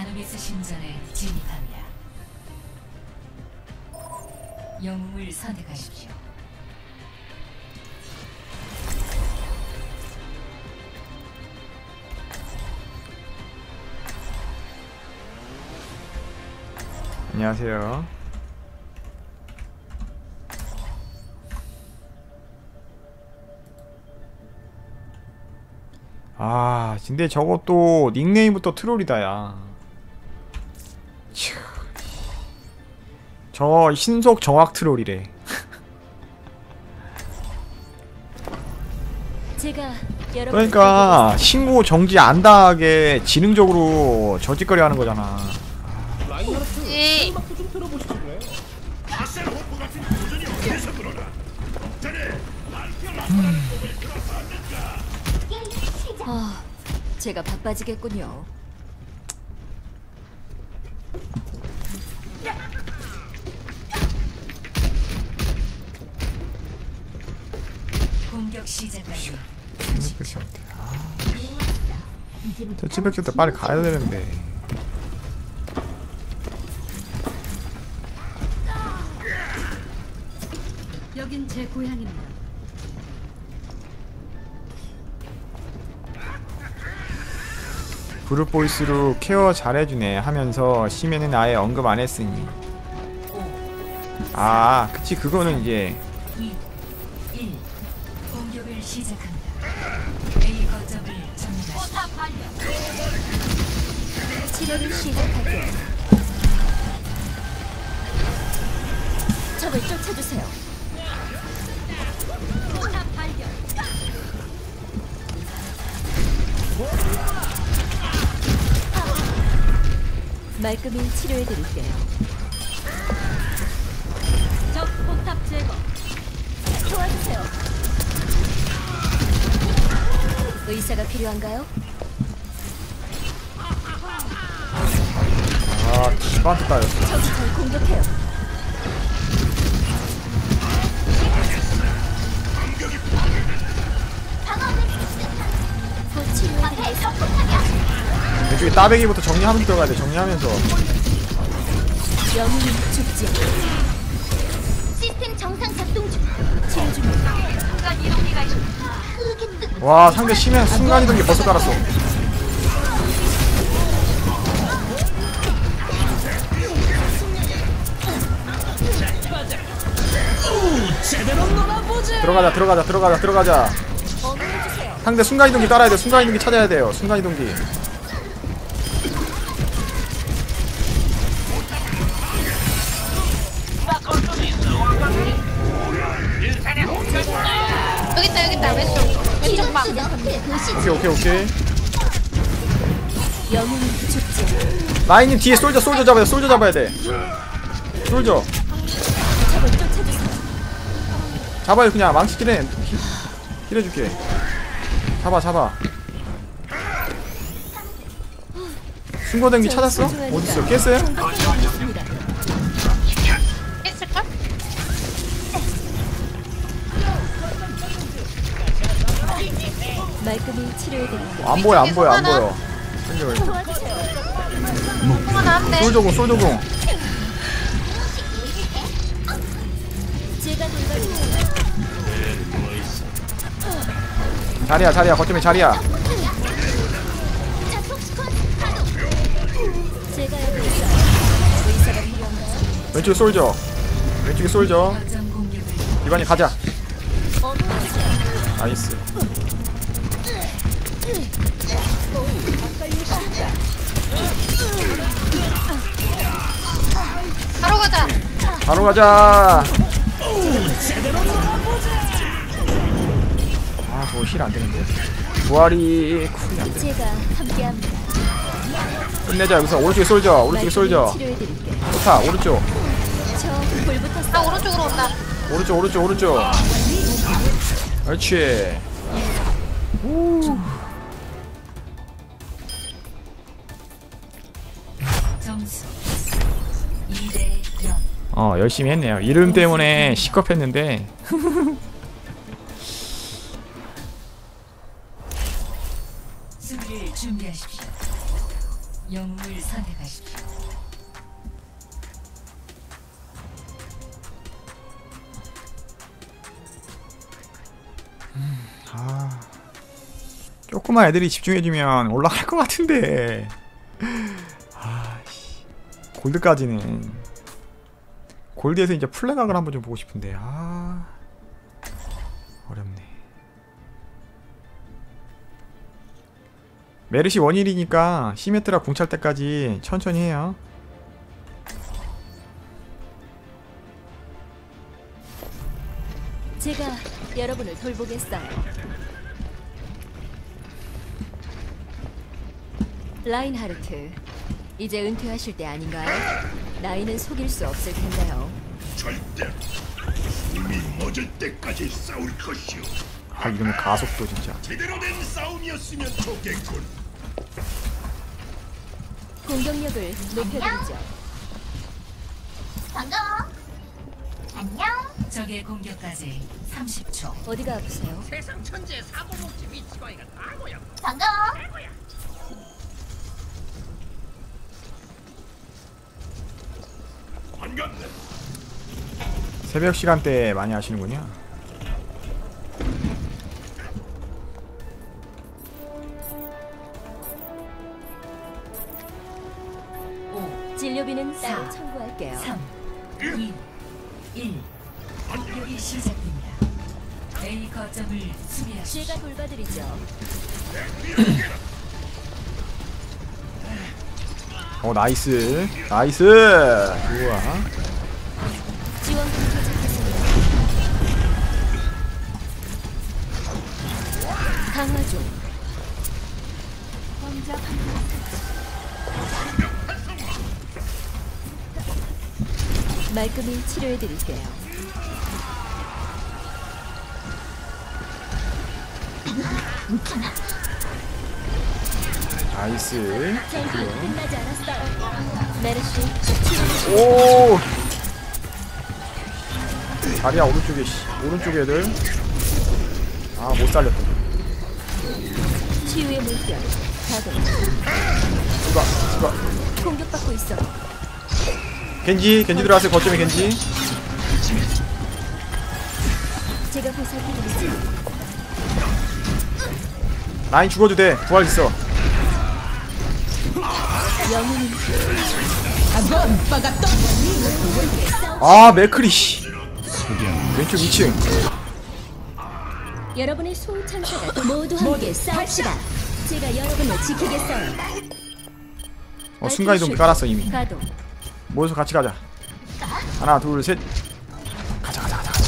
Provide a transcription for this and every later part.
아누비스 신전에 진입합니다. 영웅을 선택하십시오. 안녕하세요. 아, 근데 저것도 닉네임부터 트롤이다, 야. 저 신속 정확 트롤이래. 그러니까 신고 정지 안 당하게 지능적으로 저짓거리 하는 거잖아. 이 아, 제가 바빠지겠군요. 공격 시작까지 저 찌백질 때 빨리 가야 되는데. 여긴 제 고향입니다. 그룹 보이스로 케어 잘해주네 하면서 심해는 아예 언급 안 했으니. 아, 그치 그거는 이제 2, 1. 공격을 시작합니다. A 거점을 점령하십시오. 치료를 시작할게요. 적을 쫓아주세요. 말끔히 치료해드릴게요. 적 포탑 제거. 도와주세요. 의사가 필요한가요? 아, 기반트 따였어. 적이 절 공격해요. 왼쪽에 따배기부터 정리하면서 들어가야 돼. 정리하면서. 영웅은 죽지 와, 상대 심해 순간이동기 벌써 깔았어. 들어가자, 들어가자, 들어가자, 들어가자. 상대 순간이동기 따라야 돼. 순간이동기 찾아야 돼요. 순간이동기. 여기 있다 왼쪽 오케이, 오케이, 오케이. 라인님 뒤에 솔저, 솔저 잡아야 돼. 솔저 잡아야 돼. 솔저. 잡아요, 그냥. 망치 킬해. 힐해줄게. 잡아, 잡아. 신고등기 찾았어? 어딨어? 깼어요? 치료해드릴게요. 안 보여, 안 보여, 안 보여. 솔저공. 제가 돌봐드릴게요. 자리야, 자리야. 거점에 자리야. 제가 여기 있어요. 의사가 필요한가요? 왼쪽에 솔저. 왼쪽에 공격을 이반이 가자. 나이스. 바로 가자. 아, 저거 힐 안 되는데. 부활이 쿨이 안 돼. 제가 함께합니다. 끝내자. 여기서 오른쪽에 솔저. 오른쪽에. 치료해드릴게요. 좋다. 오른쪽. 나 오른쪽으로 온다 오른쪽, 오른쪽, 오른쪽. 그렇지. 점수 2대 0. 어, 열심히 했네요. 이름 때문에 시겁했는데. 수비를 준비하십시오. 영웅을 선택하십시오. 아 조그만 애들이 집중해주면 올라갈 것 같은데 아씨 골드까지는 골드에서 이제 플래각을 한번 좀 보고 싶은데 아 어렵네 메르시 원일이니까 시메트라 궁찰 때까지 천천히 해요 제가 여러분을 돌보겠어요. 라인하르트, 이제 은퇴하실 때 아닌가요? 나이는 속일 수 없을 텐데요. 절대 이미 멎을 때까지 싸울 것이오. 아 이러면 가속도 진짜 제대로 된 싸움이었으면 좋겠군. 공격력을 높여드리죠. 반가워. 안녕. 적의 공격까지 30초. 어디가 아프세요? 반가워. 반갑네. 새벽 시간대 많이 하시는군요 오, 진료비는 따로 사, 청구할게요. 3, 2, 1. 공격이 시작됩니다. A 거점을 수비하십시오. 제가 돌봐드리죠. 어 나이스 나이스 좋아 지원금 도착했습니다. 강화 중. 말끔히 치료해드릴게요. 나이스 오 자리야 오른쪽에 씨 오른쪽 애들 아 못 살렸다 치유의 물결. 가동. 누가 누가 공격받고 있어. 겐지 겐지 들어왔어요 거점에 겐지 제가 보살펴드리죠. 라인 죽어도 돼 부활 있어 아 맥크리 씨 왼쪽 2층 여러분의 소천사가 모두 함께 싸웁시다. 제가 여러분을 지키겠어요. 어 순간 이동 깔았어 이미. 모여서 같이 가자 하나 둘 셋 가자 가자 가자 가자.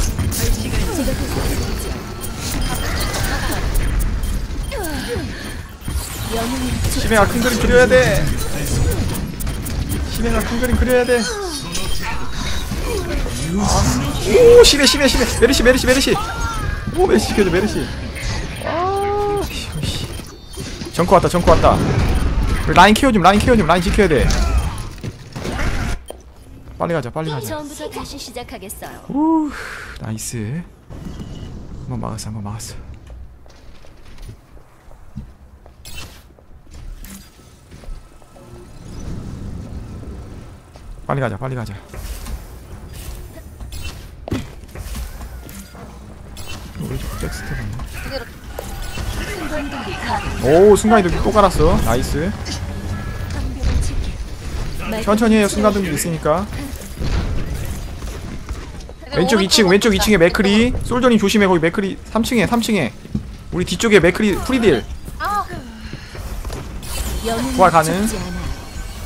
영웅은 심해가 큰 그림 그려야 돼 심해가 큰 그림 그려야 돼. 아, 오 심해 심해 심해 메르시 메르시 메르시. 오 메르시 지켜줘 메르시. 아. 정크 왔다 정크 왔다. 라인 케어 좀 라인 케어 좀 라인 지켜야 돼. 빨리 가자 빨리 가자. 처음부터 다시 시작하겠어요. 우 나이스. 한번 막았어 한번 막았어 빨리 가자 빨리 가자. 오른쪽 잭스텝 오 순간이동 또 깔았어. 나이스. 천천히 해요 순간동기 있으니까. 왼쪽 2층 왼쪽 2층에 맥크리. 솔저님 조심해 거기 맥크리. 3층에 3층에. 우리 뒤쪽에 맥크리 프리딜. 영웅은 부활 가능.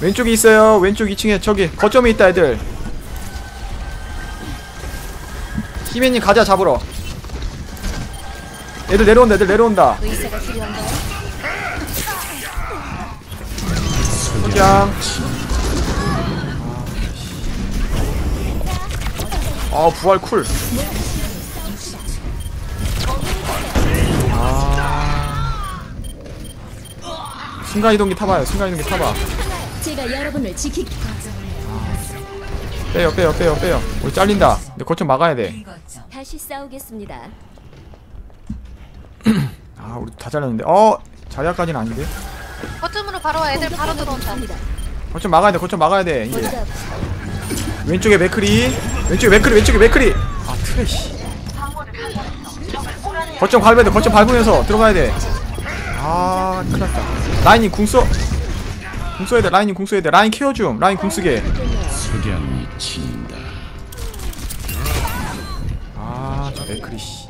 왼쪽에 있어요. 왼쪽 2층에 저기 거점에 있다 애들. 히메님 가자 잡으러. 애들 내려온다 애들 내려온다. 의사가 필요한가요? 소장 아 부활 쿨. 아. 순간이동기 타봐요 순간이동기 타봐 제가 여러분을 지키. 빼요 빼요 빼요 빼요 우리 잘린다 근데 거점 막아야 거점. 다시 싸우겠습니다. 우리 다 잘렸는데 어 자리아까지는 아닌데 거점으로 바로 와. 애들 바로 들어온다. 거점 막아야 돼 거점 막아야 돼 이제 왼쪽에 맥크리 왼쪽에 맥크리 왼쪽에 맥크리 아 트래시 거점 밟아야 돼 거점 밟으면서 들어가야 돼아 큰일 났다 라인이 궁써 궁 써야 돼. 라인이 궁 써야 돼. 라인 케어 좀. 라인 궁 쓰게. 석양이 친다. 아저 맥크리 씨.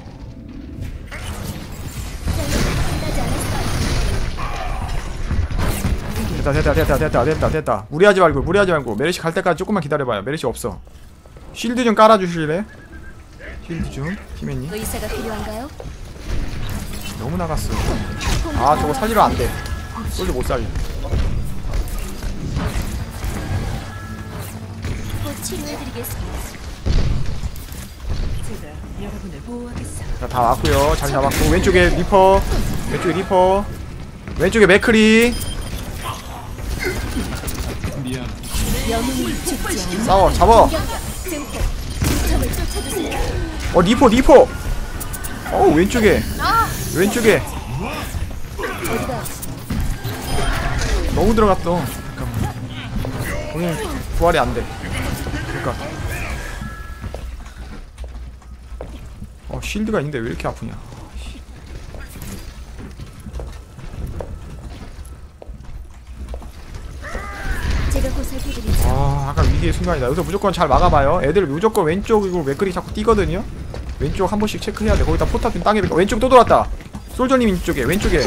됐다 됐다 됐다 됐다 됐다 됐다 무리하지 말고 무리하지 말고. 메르시 갈 때까지 조금만 기다려봐요. 메르시 없어. 쉴드 좀 깔아주실래? 쉴드 좀 의사가 필요한가요? 너무 나갔어. 아 저거 살리러 안돼. 솔드 못 살려 치료해드리겠습니다. 제가 여러분을 보호하겠습니다. 자다 왔고요 자리 잡았고 왼쪽에 리퍼 왼쪽에 리퍼 왼쪽에 맥크리 영웅이 죽지 않는 싸워 잡아 증폭. 적을 쫓아주세요. 어 리퍼 리퍼 어 왼쪽에 아, 왼쪽에 어디가 너무 들어갔어 잠깐만 부활이 안 돼 그니까. 어 쉴드가 있는데 왜 이렇게 아프냐. 아 아까 위기의 순간이다. 여기서 무조건 잘 막아봐요. 애들 무조건 왼쪽이고 맥클이 자꾸 뛰거든요. 왼쪽 한 번씩 체크해야 돼. 거기다 포탑 좀 땅에 뱉고. 왼쪽 또 돌았다. 솔저님 이쪽에 왼쪽에.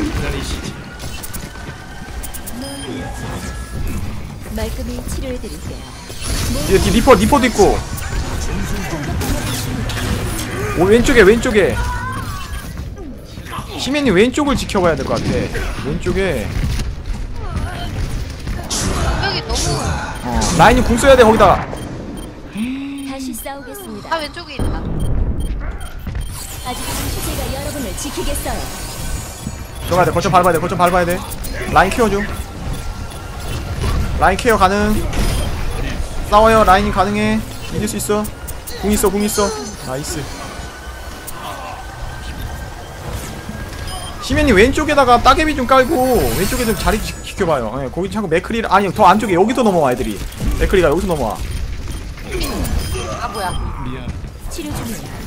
말끔히 치료해드릴게요. 뒤에 뒤 리퍼 리퍼도 있고. 오 왼쪽에 왼쪽에. 시민님 왼쪽을 지켜봐야 될 것 같아. 왼쪽에. 너무. 어, 라인이 궁 써야 돼 거기다. 다시 싸우겠습니다. 아, 왼쪽에 있다. 아직 제가 여러분을 지키겠어요. 들어가야 돼. 거점 밟아야 돼. 거점 밟아야 돼. 라인 케어 좀. 라인 케어 가능 싸워요. 라인이 가능해. 이길 수 있어. 궁 있어 궁 있어. 나이스. 시면이 왼쪽에다가 따개비 좀 깔고 왼쪽에 좀 자리 지, 지켜봐요. 예, 거기 자꾸 맥크리 아니 더 안쪽에 여기서 넘어와 애들이. 맥크리가 여기서 넘어와. 아, 뭐야. 치료 중이에요.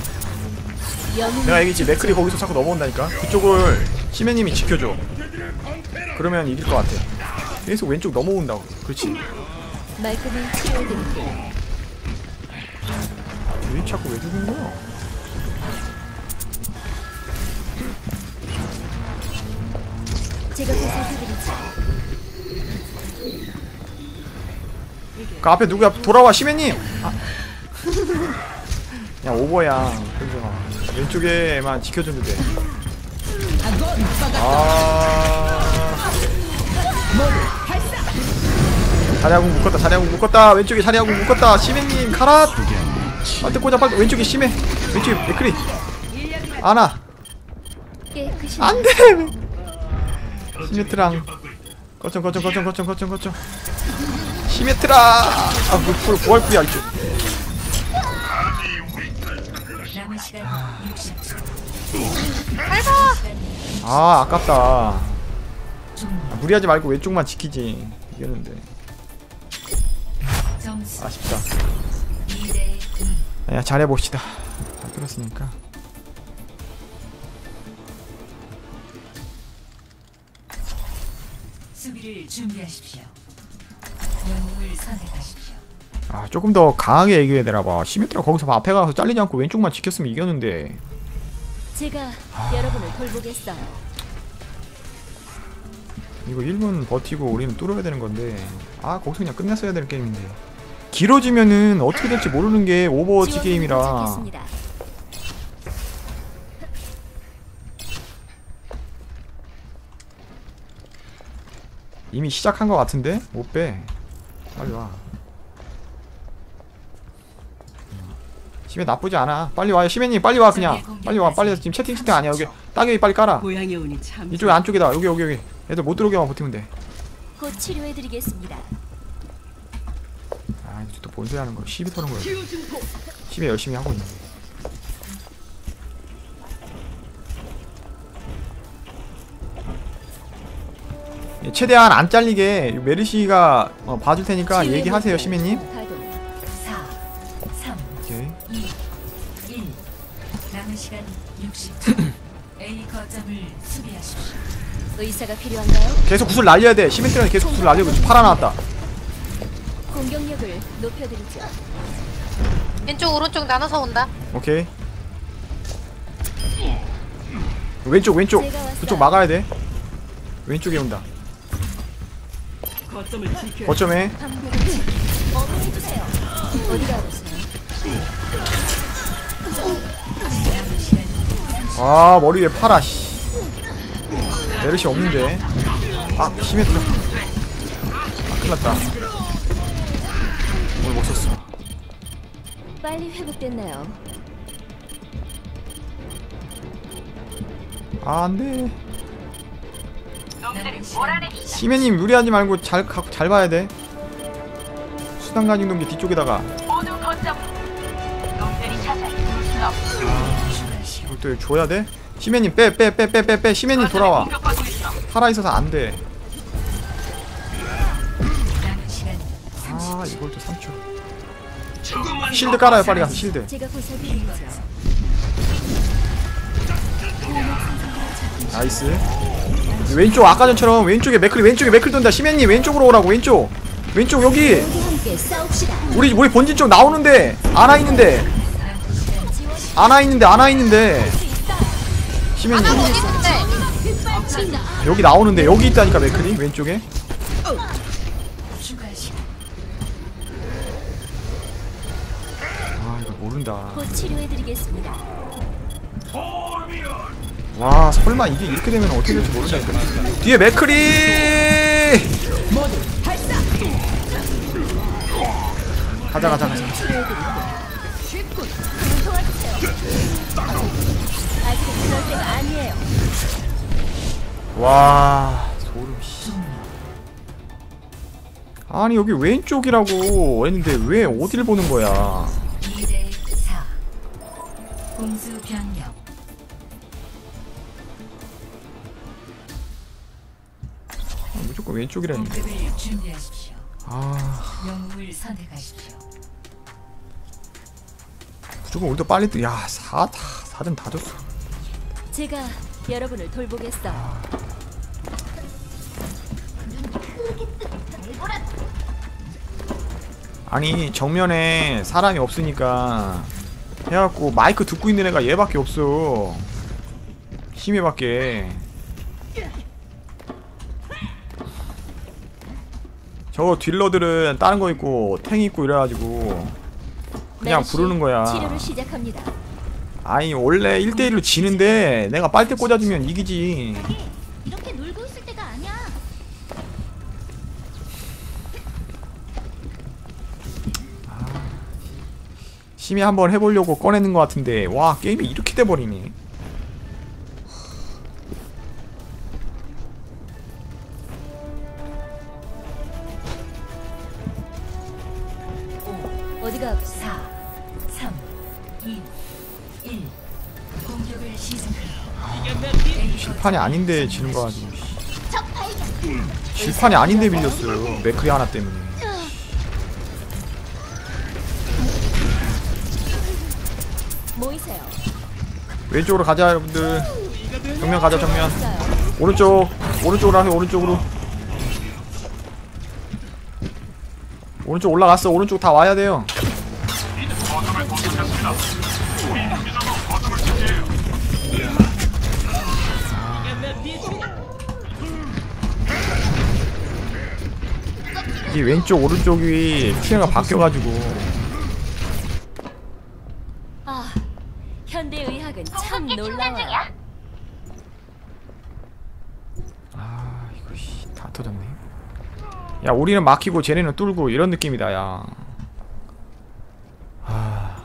영웅이 내가 얘기했지. 맥크리 거기서 자꾸 넘어온다니까. 그쪽을 시면님이 지켜줘. 그러면 이길 것 같아. 계속 왼쪽 넘어온다고. 그렇지 말끔히 치료해드릴게요. 왜 자꾸 왜 죽는 거야? 제가 보살펴드리죠. 그 앞에 누구야? 돌아와 시메님. 아. 야 오버야. 그래서 왼쪽에만 지켜주면 돼. 아. 자리하고 묶었다. 자리하고 묶었다. 왼쪽에 자리하고 묶었다. 시메님 가라. 빨대 꽂아 빨대. 왼쪽에 시메. 왼쪽에 맥크리. 아나. 안돼. 시메트랑. 거점 거점 거점 거점 거점 거점. 시메트라. 아, 뭐, 뭐, 부활풀이야 이쪽. 남은 시간 60초. 아, 아깝다. 무리하지 말고 왼쪽만 지키지. 이겼는데. 아쉽다. 2대 2. 야, 잘해봅시다. 잘 들었으니까. 수비를 준비하십시오. 영웅을 선택하십시오. 아, 조금 더 강하게 얘기해야 되나 봐. 시메트라 거기서 앞에 가서 잘리지 않고 왼쪽만 지켰으면 이겼는데. 제가 여러분을 돌보겠어요. 이거 1분 버티고 우리는 뚫어야 되는 건데. 아, 거기서 그냥 끝냈어야 되는 게임인데. 길어지면은 어떻게 될지 모르는 게 오버워치 게임이라. 이미 시작한 것 같은데? 못 빼. 빨리 와. 시메 나쁘지 않아. 빨리 와요. 시메님 빨리 와 그냥. 빨리 와. 빨리 와. 지금 채팅 채팅 아니야. 여기 따개비 빨리 깔아. 이쪽에 안쪽이다. 여기 여기 여기. 애들 못 들어오게만 버티면 돼. 곧 치료해드리겠습니다. 아 이제 또 본소리 하는 거. 시비 터는 거야. 시비 열심히 하고 있는. 예, 최대한 안 잘리게 메르시가 어, 봐줄 테니까 얘기하세요 물결 시메님 가동. 4, 3, 오케이 2, 1. 남은 시간 60초. A 거점을 수비하십시오. 의사가 필요한가요? 계속 구슬 날려야 돼 시메트라는 계속 구슬 지금 팔아 나왔다 공격력을 높여드리죠. 왼쪽 오른쪽 나눠서 온다. 오케이 왼쪽 왼쪽 제가 왔어요. 그쪽 막아야 돼 왼쪽에 온다 거점에 어머해주세요. 어디가 아프세요? 아 머리 위에 파라 씨 메르시 없는데 아 시메트라 아 큰일 났다 빨리 회복됐나요? 아 안돼. 남은 시간 시메님 무리하지 말고 잘, 가, 잘 봐야 돼. 수단 가진 동기 뒤쪽에다가. 시간 이걸 또 줘야 돼? 시메님 빼 빼 빼 빼 빼 빼. 시메님 돌아와. 살아있어서 안돼. 남은 시간 아 이걸 또 3초 실드 깔아요. 빨리 가서 실드. 나이스. 왼쪽 아까 전처럼 왼쪽에 맥클이 왼쪽에 맥클 돈다. 시메님 왼쪽으로 오라고 왼쪽. 왼쪽 여기. 우리. 우리 본진 쪽 나오는데 안와 있는데. 안와 있는데 안와 있는데. 있는데? 여기 나오는데 여기 있다니까 맥클이. 왼쪽에 추가 시간 곧 치료해드리겠습니다. 와 설마 이게 이렇게 되면 어떻게 될지 모른다니까 뒤에 맥클이 가자 가자 가자 아직은 그럴 때가 아니에요. 와 소름 씨 아니 여기 왼쪽이라고 했는데 왜 어디를 보는 거야 2대 4. 공수 변경. 아, 무조건 왼쪽이라 했는데 공격을 준비하십시오. 아 영웅을 선택하십시오. 무조건 우리도 빨리 뜨. 야 4, 다 4등 다 줬어 제가 여러분을 돌보겠어요. 아니 정면에 사람이 없으니까 해갖고 마이크 듣고 있는 애가 얘밖에 없어. 심해밖에. 저 딜러들은 다른 거 있고 탱 있고 이래가지고 그냥 부르는 거야. 아니 원래 1대1로 지는데 내가 빨대 꽂아주면 이기지 이렇게 놀고 있을 때가 아니야. 심해 한번 해보려고 꺼내는 것 같은데 와 게임이 이렇게 돼버리네 어디가 아프세요? 4, 3, 2, 1. 공격을 시작합니다. 실판이 아닌데 지는 거 가지고 실판이 아닌데 밀렸어요 맥크리 하나 때문에 왼쪽으로 가자 여러분들. 정면 가자 정면. 오른쪽 오른쪽으로 하세요 오른쪽으로. 오른쪽 올라갔어. 오른쪽 다 와야 돼요. 이 왼쪽 오른쪽이 피해가 바뀌어가지고 아, 현대 의학은 참 충전 놀라워요. 중이야. 아 이거 씨, 다 터졌네 야 우리는 막히고 쟤네는 뚫고 이런 느낌이다 야 아...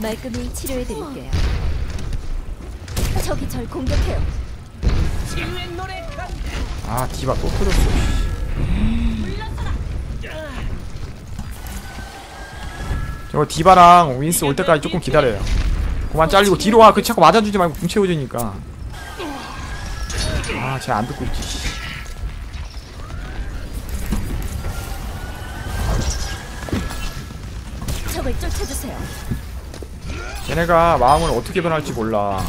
말끔히 치료해드릴게요. 저기 절 공격해요. 아 디바 또 터졌어 저거 디바랑 윈스 올 때까지 조금 기다려요 그만 잘리고 뒤로 와그 자꾸 맞아주지 말고 궁 채워주니까 아쟤 안 듣고 있지 씨. 적을 쫓아주세요. 쟤네가 마음을 어떻게 변할지 몰라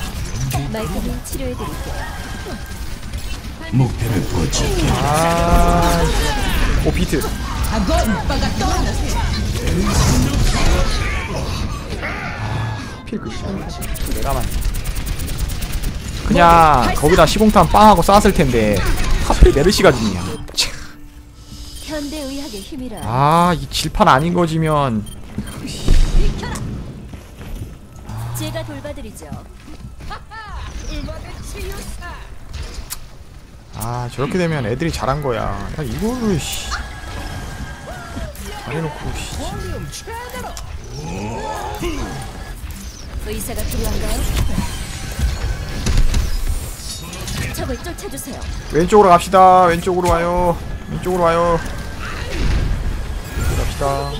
말끔히 치료해드릴게요. 목표를 포착해 아, 오 비트. 필그 내가 맞네. 그냥 거기다 시공탄 빵하고 쐈을 텐데 하필 메르시가 죽냐. 참. 현대 의학의 힘이라. 아, 이 질판 아닌 거지면 제가 돌봐드리죠. 아 저렇게 되면 애들이 잘한 거야. 야 이거를 씨. 잘해놓고 씨. 의사가 필요한가요? 적을 쫓아주세요. 왼쪽으로 갑시다. 왼쪽으로 와요. 왼쪽으로 와요. 갑시다.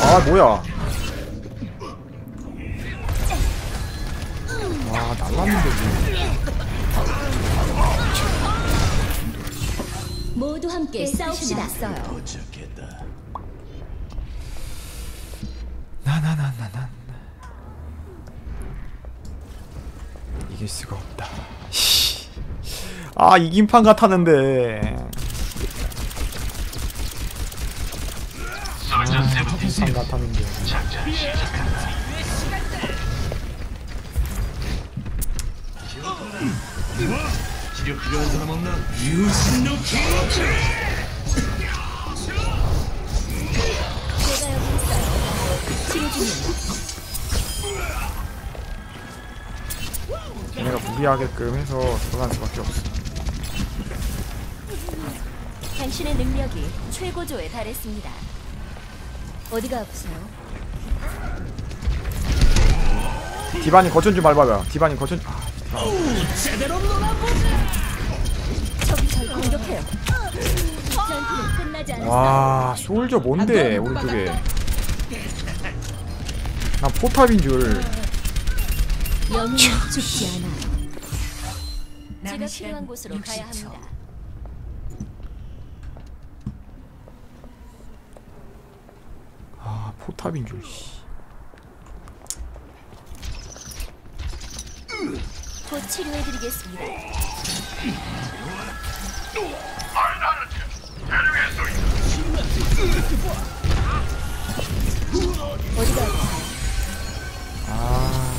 아 뭐야? 와 날랐는데 뭐. 모두 함께 싸웁시다. 났어요. 포착했다 나나나나나 이길 수가 없다. 씨. 아 이긴 판 같았는데. 아, 이긴 판 같았는데. 얘네가 무리하게끔 해서 들어갈 수밖에 없어. 당신의 능력이 최고조에 달했습니다. 어디가 아프세요? 디바니 거천 좀 밟아봐. 디바니 거천. 아, 적이 절 공격해요. 전투는 끝나지 않았어요. 와 솔저 뭔데 오른쪽에. 난 포탑인 줄. 영웅은 죽지 않아요. 제가 남은 필요한 시간 곳으로 가야 60초. 합니다. 아 포탑인 줄. 씨. 곧 치료해드리겠습니다. 어디가 아프세요? 아.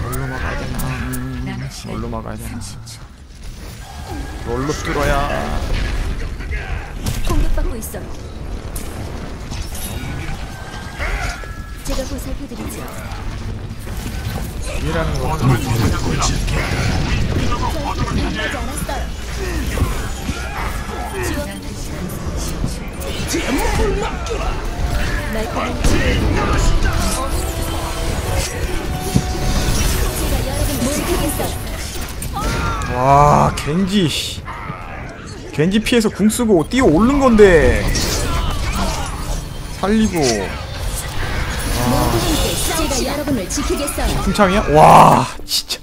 뭘로 막아야 되나? 음, 뭘로 막아야 되나? 30초. 뭘로 뚫어야? 공격받고 있어요. 제가 보살펴드리죠. 이라는 거. 와 겐지. 씨. 겐지 피해서 궁 쓰고 뛰어 오른 건데. 살리고. 제가 여러분을 지키겠어요. 풍참이야? 와 진짜.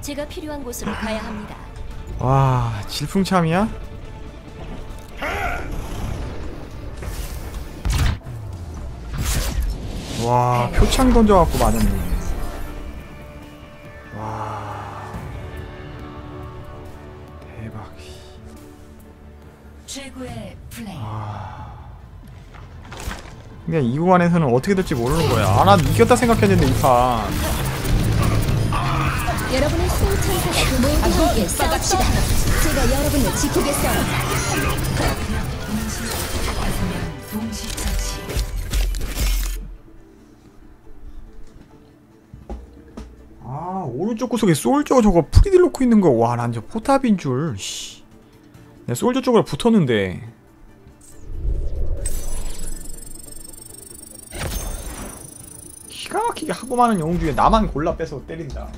제가 필요한 곳으로 가야 합니다. 와 질풍참이야? 와 표창 던져갖고 맞았네 그냥 이 구간에서는 어떻게 될지 모르는 거야 아 나 이겼다 생각했는데 이판 여러분의 수호천사가 모두 함께 싸갑시다. 제가 여러분을 지키겠어요. 아 오른쪽 구석에 솔저 저거 프리딜 놓고 있는 거와난 저 포탑인 줄 씨. 내가 솔저 쪽으로 붙었는데 하고 많은 영웅 중에 나만 골라 빼서 때린다